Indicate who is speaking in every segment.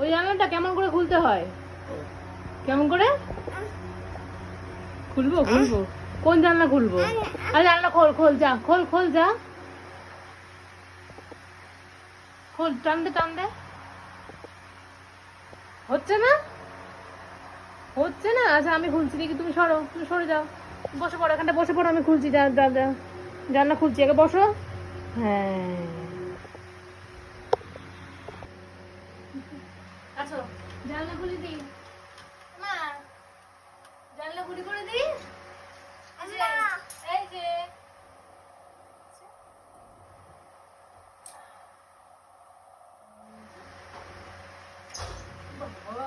Speaker 1: ওই জানলাটা কেমন করে খুলতে হয়? কেমন করে? খুলবো খুলবো। কোন জানলা খুলবো? আরে জানলা খোল খোল যা খোল খোল যা। খোল টান দে টান দে। হচ্ছে না? হচ্ছে না? আচ্ছা আমি খুলছি। দেখি তুমি সরো তুমি সরে যাও। বসে পড়ো এখানটা বসে পড়ো আমি খুলছি। জানলা খুলছি আগে বসো। হ্যাঁ। আচ্ছা জানলা খুলে দিই। মা জানলা খুলি করে দিই এই যে, এই যে বাবা।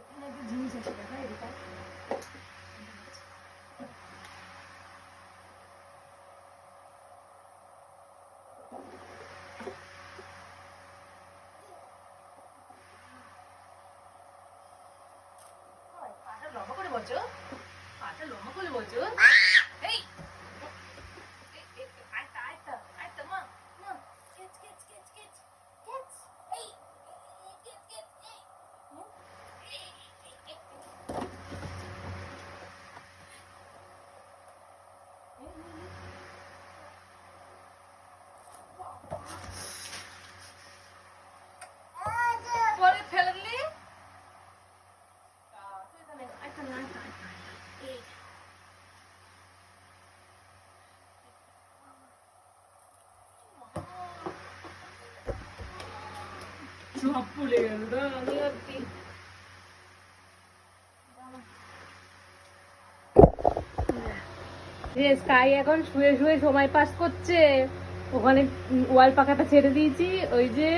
Speaker 1: এখানে একটা জিনিস আছে দেখা এদিকে পাটা লম্বা করে বসো পাটা লম্বা করে বসো এই এই, সব যে স্কাই এখন শুয়ে শুয়ে সময় পাস করছে। ওখানে ওয়াল পাখাটা ছেড়ে দিয়েছি। ওই যে,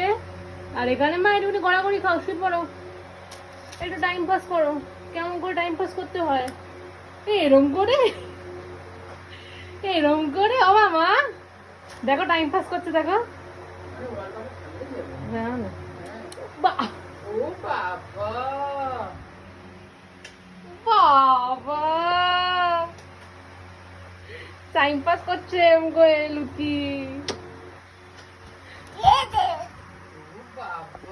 Speaker 1: আর এখানে মা, একটুখানি গড়াগড়ি খাও, শুয়ে পড়ো। একটু টাইম পাস করো। কেমন করে টাইম পাস করতে হয়? এরম করে? এরম করে? ও মা। দেখো টাইম পাস করছে, দেখো। টাইম পাস করছে লুচি